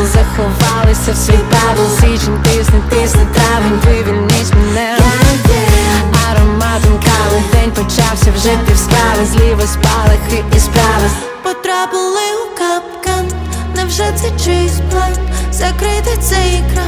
табл, заховалися в свій табл Січень тисне, тисне травень, вивільніть мене. Ароматом кави. День почався вже ти встави Зліво спалахи і справи. Потрапили у капкан, невже це чийсь план? Закрити цей екран